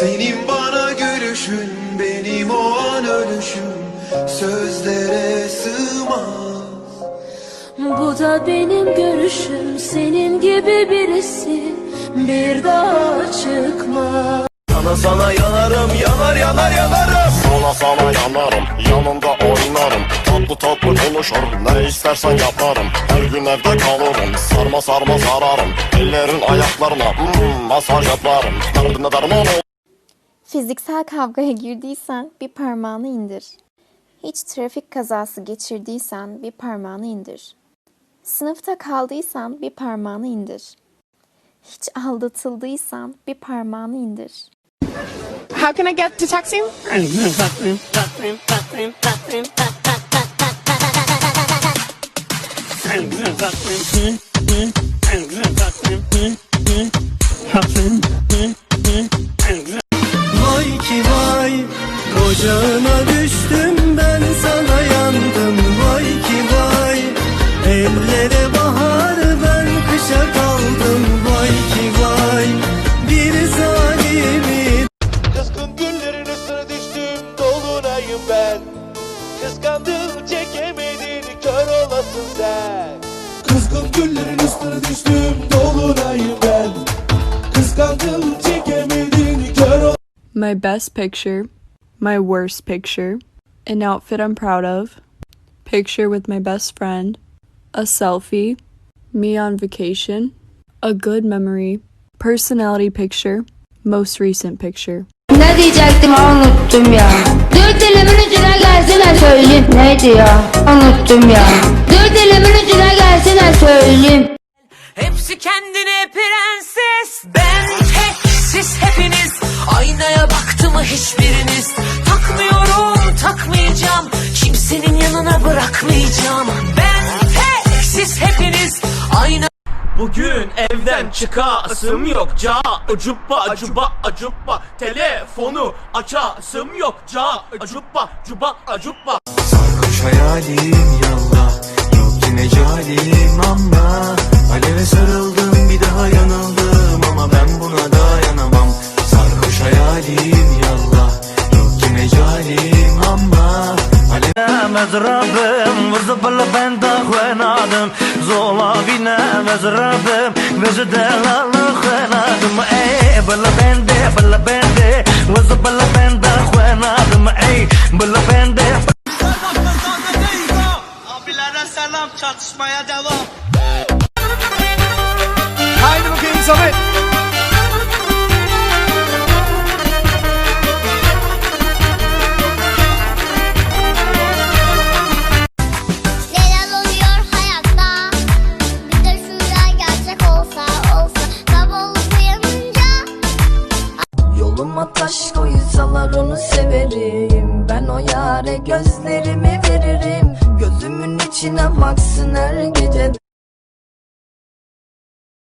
Senin bana gülüşün benim o an ölüşüm. Sözlere sığmaz. Bu da benim görüşüm senin gibi birisi. Bir daha çıkmaz. Sana sana yanarım yanar yanar yanarım. Sana sana yanarım yanında oynarım. Tatlı tatlı konuşurum ne istersen yaparım. Her gün evde kalırım sarma sarma sararım Ellerin ayaklarına mm, masaj yaparım. Derdine derman ol Fiziksel kavgaya girdiysen bir parmağını indir. Hiç trafik kazası geçirdiysen bir parmağını indir. Sınıfta kaldıysan bir parmağını indir. Hiç aldatıldıysan bir parmağını indir. How can I get to Taksim? Vay ki vay Ocağına düştüm ben sana yandım. Vay ki vay Ellere bahar ben kışa kaldım. Vay ki vay Bir zalimi Kızgın güllerin üstüne düştüm dolunayım ben. Kıskandım çekemedin kör olasın sen. Kızgın güllerin üstüne düştüm dolunayım ben. Kıskandım my best picture, my worst picture, an outfit I'm proud of, picture with my best friend, a selfie, me on vacation, a good memory, personality picture, most recent picture. Ne diyecektim unuttum ya. Dur dilimin ucuna gelsene söyleyeyim. Neydi ya? Unuttum ya. Dur dilimin ucuna gelsene söyleyeyim. Hepsi kendine prenses Ben tek siz hepiniz Aynaya mı hiçbiriniz? Takmıyorum takmayacağım. Kimsenin yanına bırakmayacağım. Ben tek siz hepiniz. Ayna Bugün evden çıkasım yok. Ca acuppa acuba acuppa Telefonu açasım yok. Ca acuppa cuba acuppa Sarhoş hayalim yallah. Yok yine calim ama Alev مزربم وزبل بند خوانادم زولا بينا مزربم وزدلال خوانادم اي بل بند بل بند وزبل بند خوانادم اي بل بند Abilere selam çatışmaya devam Haydi bakayım Samet içine baksın her gece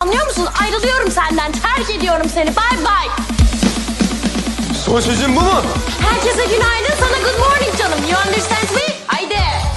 Anlıyor musun? Ayrılıyorum senden. Terk ediyorum seni. Bye bye. Son sözün bu mu? Herkese günaydın. Sana good morning canım. You understand me? Haydi. Çıldırtsan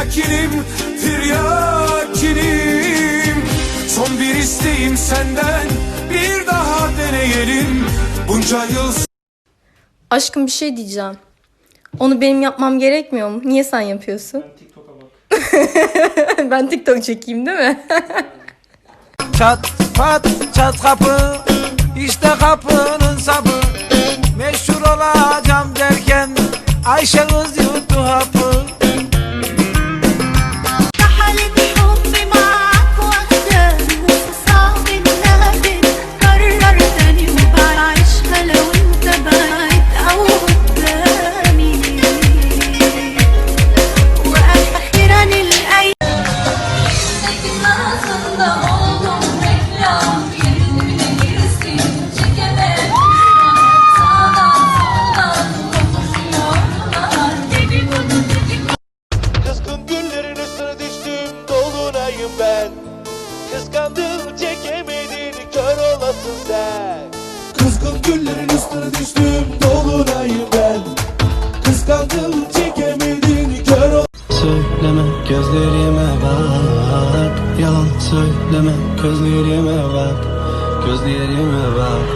Tiryakinim, tiryakinim Son bir isteğim senden Bir daha deneyelim Bunca yıl Aşkım bir şey diyeceğim. Onu benim yapmam gerekmiyor mu? Niye sen yapıyorsun? Ben TikTok'a bak. ben TikTok çekeyim değil mi? Çat pat çat kapı işte kapının sapı Meşhur olacağım derken Ayşe kız yuttu hapı Kıskandım çekemedin kör ol Söyleme gözlerime bak. Yalan söyleme gözlerime bak. Gözlerime bak.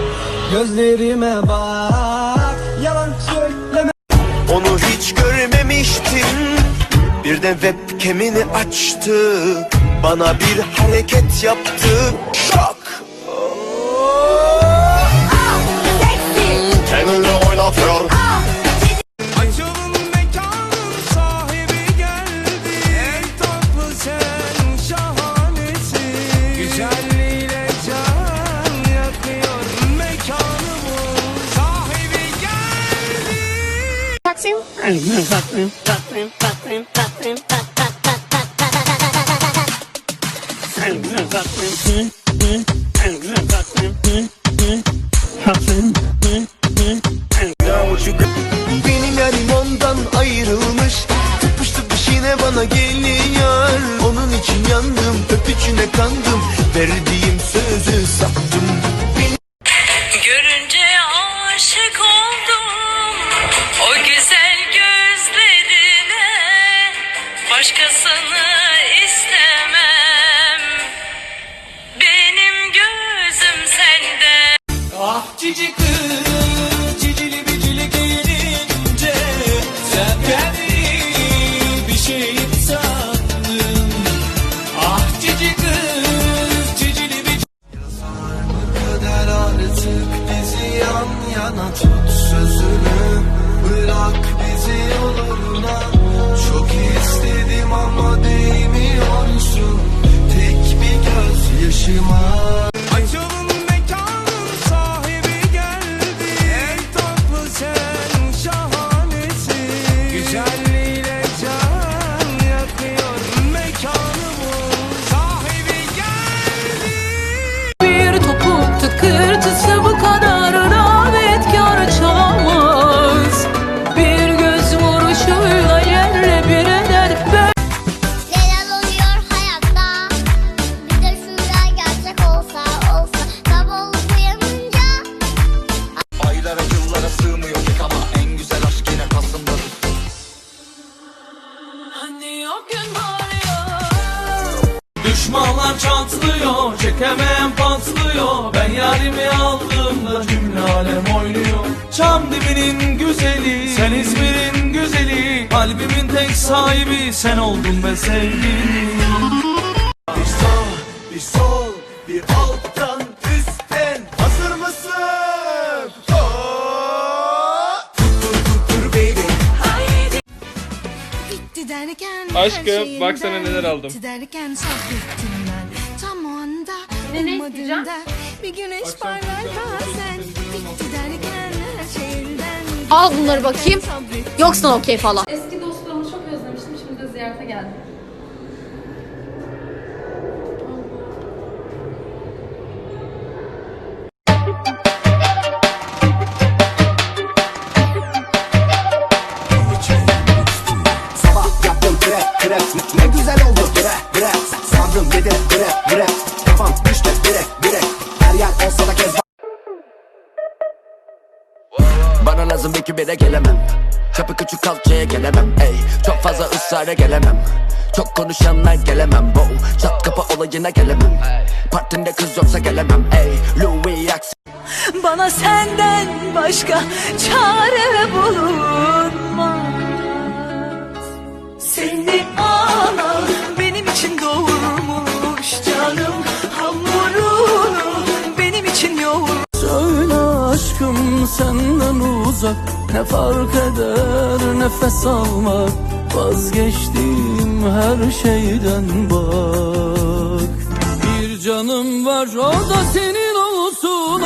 Gözlerime bak. Yalan söyleme. Onu hiç görmemiştim. Birden webcam'ini açtı. Bana bir hareket yaptı. Şok Kendini oynatıyor Benim yarim ondan ayrılmış Tıpış tıpış yine bana geliyor. Onun için yandım öpücüne kandım Verdiğim sözü sattım. Görünce aşık oldum Başkasını istemem. Benim gözüm sende. Ah cici kız Cicili bicili gelince Sen kendini bir şey sandın. Ah cici kız Cicili bicili kadar artık bizi yan yana tut sözünü? Bırak bizi yoluna Çok istedim ama değmiyorsun. Tek bir göz yaşıma Ben yarimi aldığımda cümle alem oynuyor. Çam dibinin güzeli, sen İzmir'in güzeli. Kalbimin tek sahibi sen oldun be sevgilim. Bir sağ bir sol bir alttan üstten. Hazır mısın? Oh! Tuttur tuttur baby Bitti derken Aşkım, baksana neler aldım. Bitti derken sabrettim ben. Tam o anda ummadığımda Bir güneş parlar bazen Bitti derken her şeyden Al bunları bakayım. Yoksan okey falan. Eski Da kez Bana lazım iki bire gelemem. Çapı küçük kalçaya gelemem ey. Çok fazla ısrara gelemem. Çok konuşanlar gelemem wow. Çat kapı olayına gelemem. Partinde kız yoksa gelemem ey. Louis Axe Bana senden başka çare bulunmaz uzak. Ne fark eder nefes almak? Vazgeçtim her şeyden bak. Bir canım var o da senin olsun.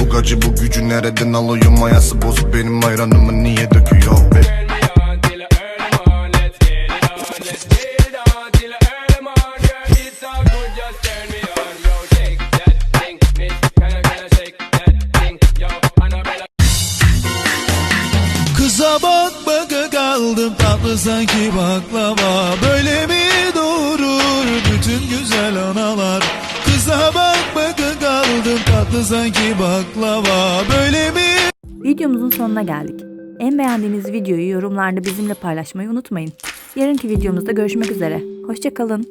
Bu gacı bu gücü nereden alıyor? Mayası bozuk benim ayranımı niye döküyor? Be tatlı sanki baklava Böyle mi doğurur bütün güzel analar Kıza bak bakın kaldım tatlı sanki baklava Böyle mi Videomuzun sonuna geldik. En beğendiğiniz videoyu yorumlarda bizimle paylaşmayı unutmayın. Yarınki videomuzda görüşmek üzere. Hoşçakalın.